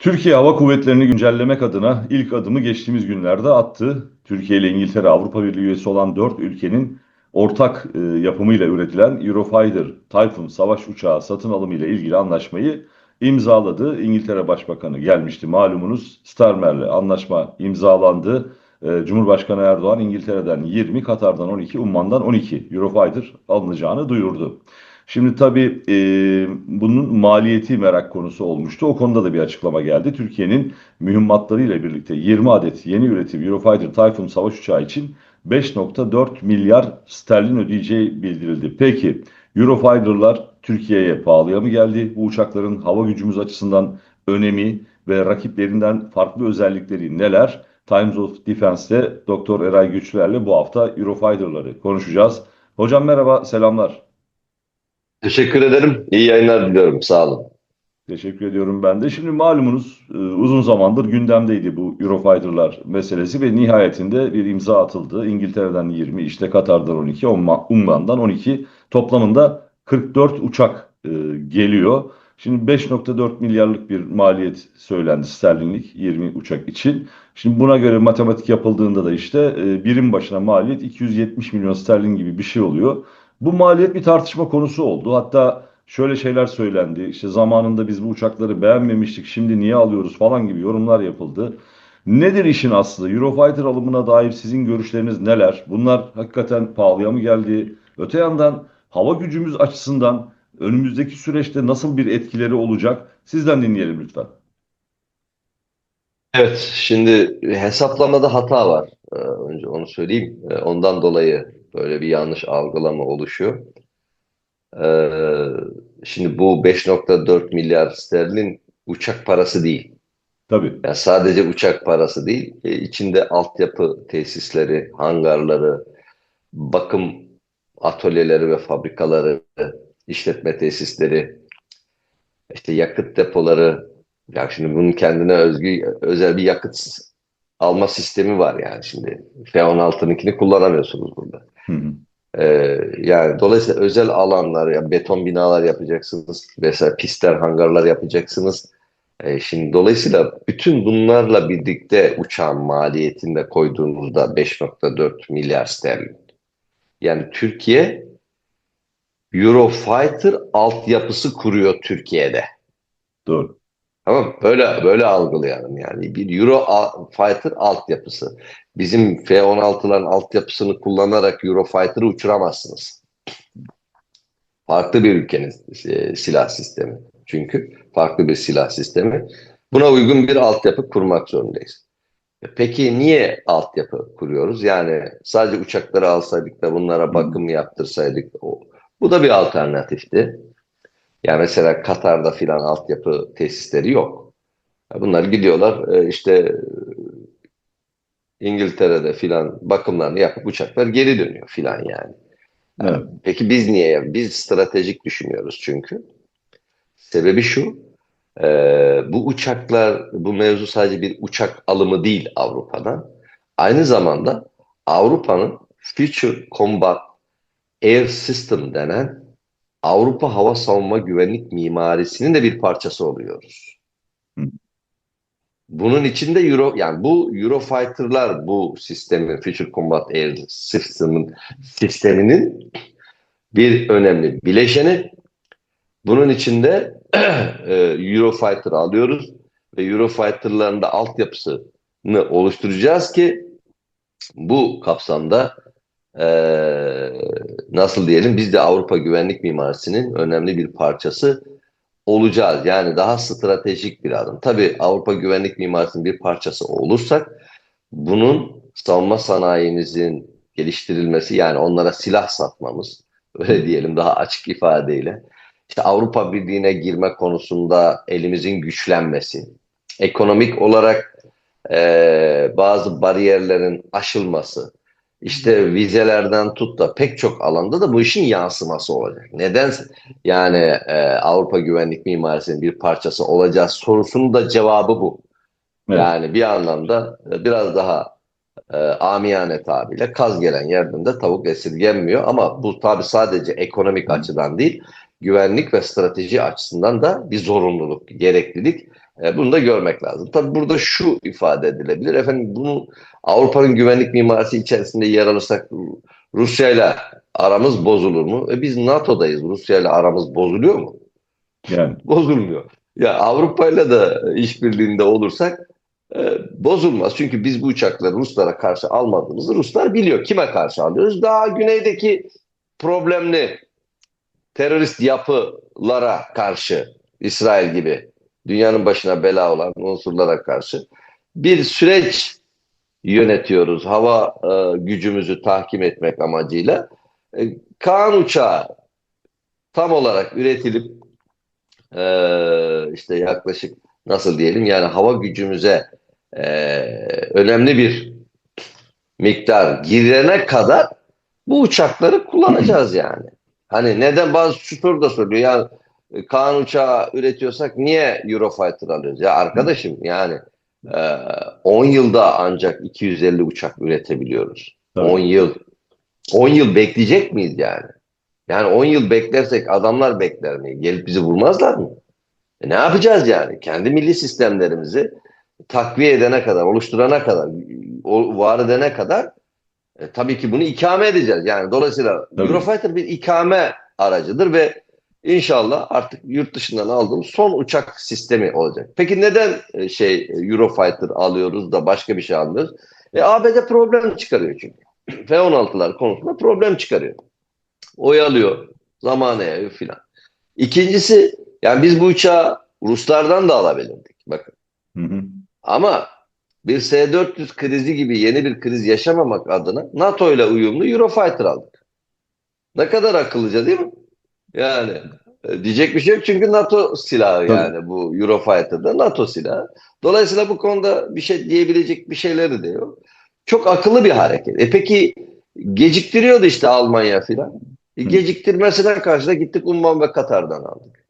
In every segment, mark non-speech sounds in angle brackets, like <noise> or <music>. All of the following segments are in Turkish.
Türkiye Hava Kuvvetleri'ni güncellemek adına ilk adımı geçtiğimiz günlerde attı. Türkiye ile İngiltere Avrupa Birliği üyesi olan 4 ülkenin ortak e, yapımıyla üretilen Eurofighter Typhoon savaş uçağı satın alımı ile ilgili anlaşmayı imzaladı. İngiltere Başbakanı gelmişti malumunuz. Starmer'le anlaşma imzalandı. E, Cumhurbaşkanı Erdoğan İngiltere'den 20, Katar'dan 12, Umman'dan 12 Eurofighter alınacağını duyurdu. Şimdi tabii e, bunun maliyeti merak konusu olmuştu. O konuda da bir açıklama geldi. Türkiye'nin mühimmatlarıyla birlikte 20 adet yeni üretim Eurofighter Typhoon savaş uçağı için 5.4 milyar sterlin ödeyeceği bildirildi. Peki Eurofighter'lar Türkiye'ye pahalıya mı geldi? Bu uçakların hava gücümüz açısından önemi ve rakiplerinden farklı özellikleri neler? Times of Defense'te Doktor Eray Güçlüler'le bu hafta Eurofighter'ları konuşacağız. Hocam merhaba, selamlar. Teşekkür ederim. İyi yayınlar diliyorum. Sağ olun. Teşekkür ediyorum ben de. Şimdi malumunuz e, uzun zamandır gündemdeydi bu Eurofighter'lar meselesi ve nihayetinde bir imza atıldı. İngiltere'den 20, işte Katar'dan 12, Umma- Umman'dan 12 toplamında 44 uçak e, geliyor. Şimdi 5.4 milyarlık bir maliyet söylendi sterlinlik 20 uçak için. Şimdi buna göre matematik yapıldığında da işte e, birim başına maliyet 270 milyon sterlin gibi bir şey oluyor. Bu maliyet bir tartışma konusu oldu. Hatta şöyle şeyler söylendi. İşte zamanında biz bu uçakları beğenmemiştik, şimdi niye alıyoruz falan gibi yorumlar yapıldı. Nedir işin aslı? Eurofighter alımına dair sizin görüşleriniz neler? Bunlar hakikaten pahalıya mı geldi? Öte yandan hava gücümüz açısından önümüzdeki süreçte nasıl bir etkileri olacak? Sizden dinleyelim lütfen. Evet, şimdi hesaplamada hata var. Ee, önce onu söyleyeyim. Ee, ondan dolayı böyle bir yanlış algılama oluşuyor. Ee, şimdi bu 5.4 milyar sterlin uçak parası değil. Tabii. Yani sadece uçak parası değil, e, içinde altyapı tesisleri, hangarları, bakım atölyeleri ve fabrikaları, işletme tesisleri, işte yakıt depoları, ya şimdi bunun kendine özgü özel bir yakıt alma sistemi var yani şimdi. F-16'nınkini kullanamıyorsunuz burada. Hı hı. Ee, yani dolayısıyla özel alanlar, ya beton binalar yapacaksınız, mesela pistler, hangarlar yapacaksınız. Ee, şimdi dolayısıyla bütün bunlarla birlikte uçağın maliyetini de koyduğunuzda 5.4 milyar sterlin. Yani Türkiye Eurofighter altyapısı kuruyor Türkiye'de. Doğru. Tamam? Böyle böyle algılayalım yani. Bir Eurofighter altyapısı. Bizim F-16'ların altyapısını kullanarak Eurofighter'ı uçuramazsınız. Farklı bir ülkenin e, silah sistemi. Çünkü farklı bir silah sistemi. Buna uygun bir altyapı kurmak zorundayız. E Peki niye altyapı kuruyoruz? Yani sadece uçakları alsaydık da bunlara bakım yaptırsaydık o. Bu da bir alternatifti. Yani mesela Katar'da filan altyapı tesisleri yok. Bunlar gidiyorlar e, işte İngiltere'de filan bakımlarını yapıp uçaklar geri dönüyor filan yani. Evet. Peki biz niye? Biz stratejik düşünüyoruz çünkü. Sebebi şu, e, bu uçaklar, bu mevzu sadece bir uçak alımı değil Avrupa'dan. Aynı zamanda Avrupa'nın Future Combat Air System denen Avrupa hava savunma güvenlik mimarisinin de bir parçası oluyoruz. Hı. Bunun içinde Euro yani bu Eurofighter'lar bu sistemin Future Combat Air System'in sisteminin bir önemli bileşeni. Bunun içinde <clears throat> e, Eurofighter alıyoruz ve Eurofighter'ların da altyapısını oluşturacağız ki bu kapsamda ee, nasıl diyelim biz de Avrupa güvenlik mimarisinin önemli bir parçası olacağız. Yani daha stratejik bir adım. Tabii Avrupa güvenlik mimarisinin bir parçası olursak bunun savunma sanayimizin geliştirilmesi yani onlara silah satmamız <laughs> öyle diyelim daha açık ifadeyle işte Avrupa Birliği'ne girme konusunda elimizin güçlenmesi, ekonomik olarak e, bazı bariyerlerin aşılması, işte vizelerden tut da pek çok alanda da bu işin yansıması olacak. Neden yani e, Avrupa güvenlik mimarisinin bir parçası olacağız sorusunun da cevabı bu. Evet. Yani bir anlamda e, biraz daha e, amiyane tabirle kaz gelen yerden de tavuk esirgenmiyor ama bu tabi sadece ekonomik açıdan değil güvenlik ve strateji açısından da bir zorunluluk, gereklilik. E, bunu da görmek lazım. Tabii burada şu ifade edilebilir. Efendim bunu Avrupa'nın güvenlik mimarisi içerisinde yer alırsak Rusya ile aramız bozulur mu? E, biz NATO'dayız. Rusya ile aramız bozuluyor mu? Yani <laughs> Bozulmuyor. Ya Avrupa ile de işbirliğinde olursak e, bozulmaz. Çünkü biz bu uçakları Ruslara karşı almadığımızı Ruslar biliyor. Kime karşı alıyoruz? Daha güneydeki problemli terörist yapılara karşı İsrail gibi dünyanın başına bela olan unsurlara karşı bir süreç yönetiyoruz. Hava e, gücümüzü tahkim etmek amacıyla. E, Kaan uçağı tam olarak üretilip e, işte yaklaşık nasıl diyelim yani hava gücümüze e, önemli bir miktar girene kadar bu uçakları kullanacağız yani. Hani neden bazı şoför da soruyor ya Kaan uçağı üretiyorsak niye Eurofighter alıyoruz? Ya arkadaşım yani e, 10 yılda ancak 250 uçak üretebiliyoruz. Tabii. 10 yıl. 10 yıl bekleyecek miyiz yani? Yani 10 yıl beklersek adamlar bekler mi? Gelip bizi vurmazlar mı? E ne yapacağız yani? Kendi milli sistemlerimizi takviye edene kadar, oluşturana kadar, var edene kadar e, tabii ki bunu ikame edeceğiz. Yani dolayısıyla Tabii. Eurofighter bir ikame aracıdır ve inşallah artık yurt dışından aldığımız son uçak sistemi olacak. Peki neden e, şey Eurofighter alıyoruz da başka bir şey almıyoruz? E, ABD problem çıkarıyor çünkü. <clears throat> F-16'lar konusunda problem çıkarıyor. Oyalıyor, zamana yayıyor filan. İkincisi yani biz bu uçağı Ruslardan da alabilirdik. Bakın. hı hı. Ama bir S-400 krizi gibi yeni bir kriz yaşamamak adına NATO ile uyumlu Eurofighter aldık. Ne kadar akıllıca değil mi? Yani e, diyecek bir şey yok çünkü NATO silahı Tabii. yani bu Eurofighter'da NATO silahı. Dolayısıyla bu konuda bir şey diyebilecek bir şeyleri de yok. Çok akıllı bir hareket. E peki geciktiriyordu işte Almanya filan. E, geciktirmesine karşı da gittik Umman ve Katar'dan aldık.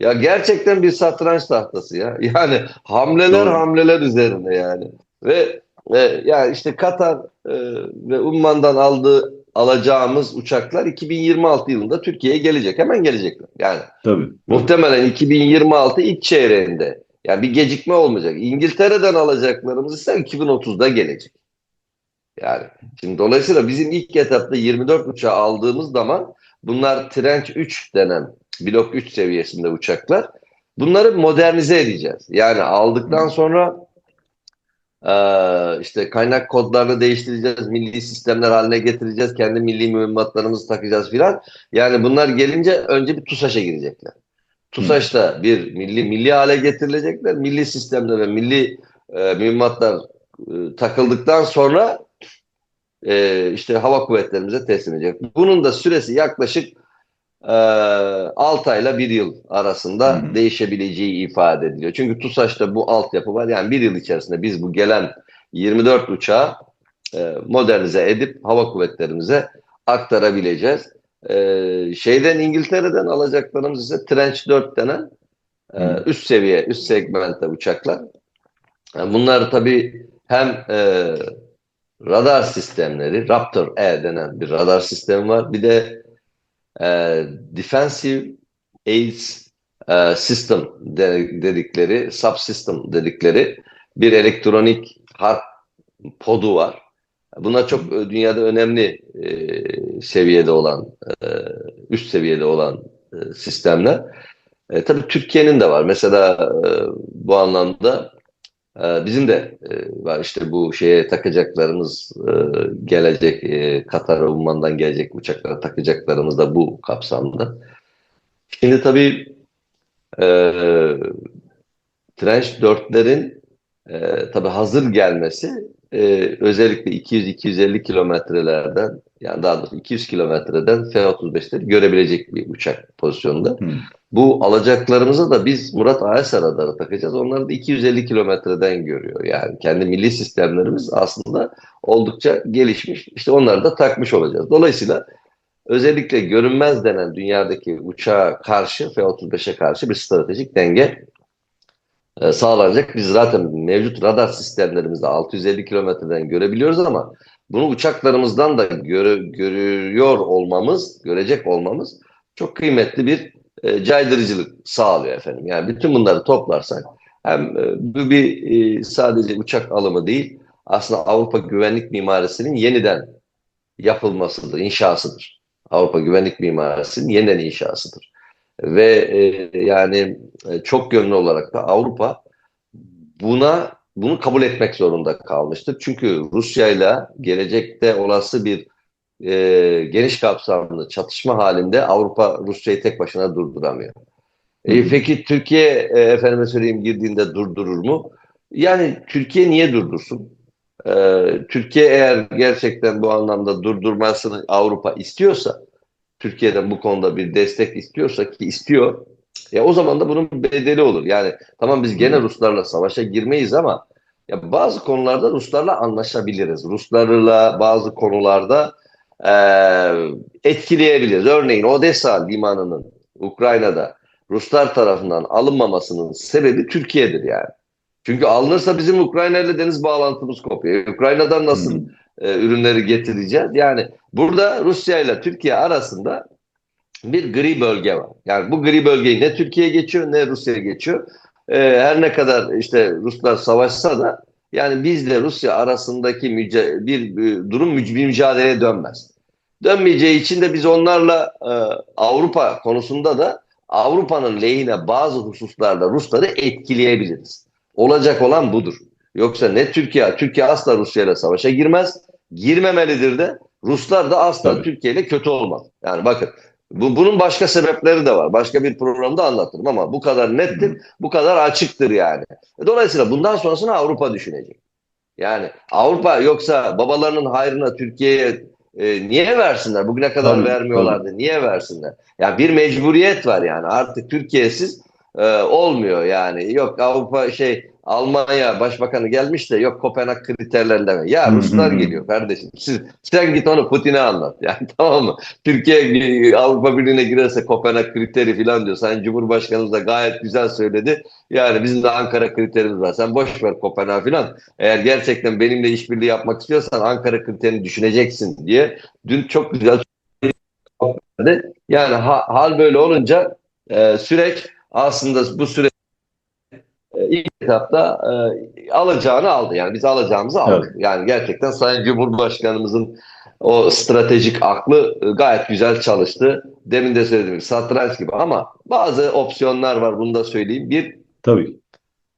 Ya gerçekten bir satranç tahtası ya. <laughs> Yani hamleler Doğru. hamleler üzerine yani. Ve e, yani işte Katar e, ve Umman'dan aldığı alacağımız uçaklar 2026 yılında Türkiye'ye gelecek. Hemen gelecekler. Yani Tabii. muhtemelen 2026 ilk çeyreğinde. Yani bir gecikme olmayacak. İngiltere'den alacaklarımız ise 2030'da gelecek. Yani şimdi dolayısıyla bizim ilk etapta 24 uçağı aldığımız zaman bunlar Trench 3 denen blok 3 seviyesinde uçaklar. Bunları modernize edeceğiz. Yani aldıktan sonra eee, işte kaynak kodlarını değiştireceğiz, milli sistemler haline getireceğiz, kendi milli mühimmatlarımızı takacağız filan. Yani bunlar gelince önce bir TUSAŞ'a girecekler. TUSAŞ'ta bir milli milli hale getirilecekler. Milli sistemler ve milli e, mühimmatlar e, takıldıktan sonra e, işte hava kuvvetlerimize teslim edecek. Bunun da süresi yaklaşık e, 6 ayla 1 yıl arasında Hı hı. değişebileceği ifade ediliyor. Çünkü TUSAŞ'ta bu altyapı var. Yani bir yıl içerisinde biz bu gelen 24 uçağı e, modernize edip hava kuvvetlerimize aktarabileceğiz. E, şeyden İngiltere'den alacaklarımız ise Trench 4 denen e, üst seviye, üst segmentte uçaklar. Yani bunlar tabii hem e, radar sistemleri, Raptor E denen bir radar sistemi var. Bir de e, Defensive Aids e, System de- dedikleri, subsystem dedikleri bir elektronik harp podu var. Buna çok e, dünyada önemli e, seviyede olan, e, üst seviyede olan e, sistemler. E, tabii Türkiye'nin de var. Mesela e, bu anlamda bizim de e, var. İşte bu şeye takacaklarımız e, gelecek, e, Katar Umman'dan gelecek uçaklara takacaklarımız da bu kapsamda. Şimdi tabii e, Trench 4'lerin e, tabii hazır gelmesi e, özellikle 200-250 kilometrelerden yani daha doğrusu 200 kilometreden F-35'leri görebilecek bir uçak pozisyonunda. Hı. Bu alacaklarımıza da biz Murat AESA radarı takacağız. Onları da 250 kilometreden görüyor. Yani kendi milli sistemlerimiz aslında oldukça gelişmiş. İşte onları da takmış olacağız. Dolayısıyla özellikle görünmez denen dünyadaki uçağa karşı F-35'e karşı bir stratejik denge e, sağlanacak. Biz zaten mevcut radar sistemlerimizde 650 kilometreden görebiliyoruz ama bunu uçaklarımızdan da göre- görüyor olmamız, görecek olmamız çok kıymetli bir e, caydırıcılık sağlıyor efendim. Yani bütün bunları toplarsak Hem e, bu bir e, sadece uçak alımı değil, aslında Avrupa güvenlik mimarisinin yeniden yapılmasıdır, inşasıdır. Avrupa güvenlik mimarisinin yeniden inşasıdır. Ve e, yani e, çok yönlü olarak da Avrupa buna bunu kabul etmek zorunda kalmıştır. Çünkü Rusya ile gelecekte olası bir e, geniş kapsamlı çatışma halinde Avrupa Rusya'yı tek başına durduramıyor. E, peki Türkiye e, efendime söyleyeyim girdiğinde durdurur mu? Yani Türkiye niye durdursun? E, Türkiye eğer gerçekten bu anlamda durdurmasını Avrupa istiyorsa, Türkiye'den bu konuda bir destek istiyorsa ki istiyor, ya o zaman da bunun bedeli olur. Yani tamam biz gene Ruslarla savaşa girmeyiz ama ya bazı konularda Ruslarla anlaşabiliriz. Ruslarla bazı konularda e, etkileyebiliriz. Örneğin Odessa limanının Ukrayna'da Ruslar tarafından alınmamasının sebebi Türkiye'dir yani. Çünkü alınırsa bizim Ukrayna ile deniz bağlantımız kopuyor. Ukrayna'dan nasıl Hı. E, ürünleri getireceğiz? Yani burada Rusya ile Türkiye arasında bir gri bölge var. Yani bu gri bölgeyi ne Türkiye geçiyor ne Rusya geçiyor. E, her ne kadar işte Ruslar savaşsa da yani bizle Rusya arasındaki müca- bir, bir durum müc- bir mücadeleye dönmez. Dönmeyeceği için de biz onlarla e, Avrupa konusunda da Avrupa'nın lehine bazı hususlarda Rusları etkileyebiliriz. Olacak olan budur. Yoksa ne Türkiye, Türkiye asla Rusya ile savaşa girmez. Girmemelidir de. Ruslar da asla Tabii. Türkiye ile kötü olmaz. Yani bakın bu, bunun başka sebepleri de var. Başka bir programda anlatırım ama bu kadar nettir, bu kadar açıktır yani. Dolayısıyla bundan sonrasını Avrupa düşünecek. Yani Avrupa yoksa babalarının hayrına Türkiye'ye e, niye versinler? Bugüne kadar Tabii, vermiyorlardı. Niye versinler? Yani bir mecburiyet var yani. Artık Türkiye'siz e, olmuyor yani. Yok Avrupa şey Almanya başbakanı gelmiş de yok Kopenhag kriterlerinde? Ya Ruslar geliyor kardeşim. Siz, sen git onu Putin'e anlat. Yani <laughs> tamam mı? Türkiye e, Avrupa Birliği'ne girerse Kopenhag kriteri falan diyor. Sayın Cumhurbaşkanımız da gayet güzel söyledi. Yani bizim de Ankara kriterimiz var. Sen boş ver Kopenhag falan. Eğer gerçekten benimle işbirliği yapmak istiyorsan Ankara kriterini düşüneceksin diye dün çok güzel. Yani ha- hal böyle olunca e, süreç aslında bu süreç ilk etapta e, alacağını aldı. Yani biz alacağımızı aldık. Yani gerçekten Sayın Cumhurbaşkanımızın o stratejik aklı e, gayet güzel çalıştı. Demin de söylediğim satranç gibi ama bazı opsiyonlar var bunu da söyleyeyim. Bir Tabii.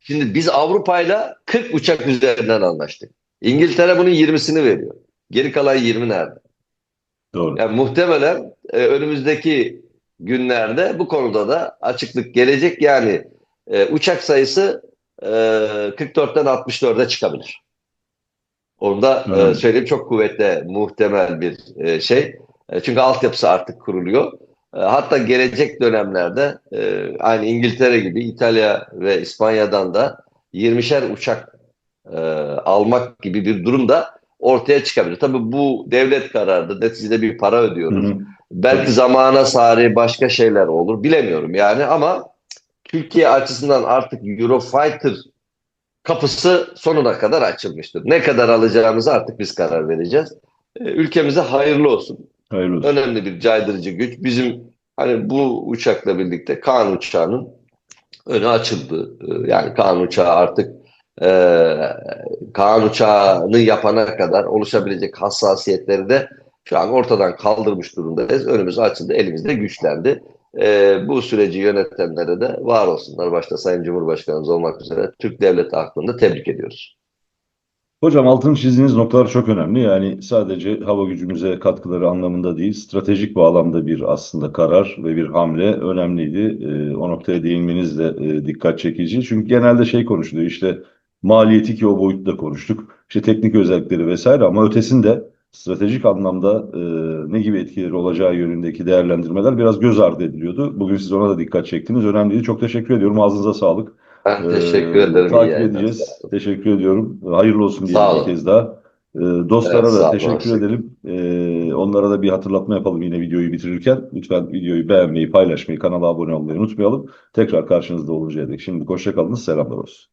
Şimdi biz Avrupa'yla 40 uçak üzerinden anlaştık. İngiltere bunun 20'sini veriyor. Geri kalan 20 nerede? Doğru. Yani muhtemelen e, önümüzdeki günlerde bu konuda da açıklık gelecek. Yani e, uçak sayısı e, 44'ten 64'e çıkabilir. Onu da e, Evet. söyleyeyim çok kuvvetli muhtemel bir e, şey. E, çünkü altyapısı artık kuruluyor. E, hatta gelecek dönemlerde e, aynı İngiltere gibi İtalya ve İspanya'dan da 20'şer uçak e, almak gibi bir durum da ortaya çıkabilir. Tabii bu devlet kararıdır. Neticede bir para Hı ödüyoruz. hı. Belki Tabii. zamana sari başka şeyler olur. Bilemiyorum yani ama Türkiye açısından artık Eurofighter kapısı sonuna kadar açılmıştır. Ne kadar alacağımızı artık biz karar vereceğiz. E, Ülkemize hayırlı olsun. Hayırlı olsun. Önemli bir caydırıcı güç. Bizim hani bu uçakla birlikte Kaan uçağının önü açıldı. E, Yani Kaan uçağı artık e, Kaan uçağını yapana kadar oluşabilecek hassasiyetleri de şu an ortadan kaldırmış durumdayız. Önümüz açıldı, elimizde güçlendi. E, bu süreci yönetenlere de var olsunlar. Başta Sayın Cumhurbaşkanımız olmak üzere Türk Devleti aklında tebrik ediyoruz. Hocam altını çizdiğiniz noktalar çok önemli. Yani sadece hava gücümüze katkıları anlamında değil, stratejik bağlamda bir aslında karar ve bir hamle önemliydi. Ee, o noktaya değinmeniz de e, dikkat çekici. Çünkü genelde şey konuşuluyor işte maliyeti ki o boyutta konuştuk. İşte teknik özellikleri vesaire ama ötesinde stratejik anlamda e, ne gibi etkileri olacağı yönündeki değerlendirmeler biraz göz ardı ediliyordu. Bugün siz ona da dikkat çektiniz. Önemliydi. Çok teşekkür ediyorum. Ağzınıza sağlık. Ben Ee, teşekkür ederim. İyi Takip edeceğiz. Teşekkür ediyorum. Hayırlı olsun Sağ bir kez daha. Ee, dostlara Evet, da teşekkür Hoşçakalın. edelim. Ee, onlara da bir hatırlatma yapalım yine videoyu bitirirken. Lütfen videoyu beğenmeyi, paylaşmayı, kanala abone olmayı unutmayalım. Tekrar karşınızda oluncaya dek. Şimdi hoşça kalınız. Selamlar olsun.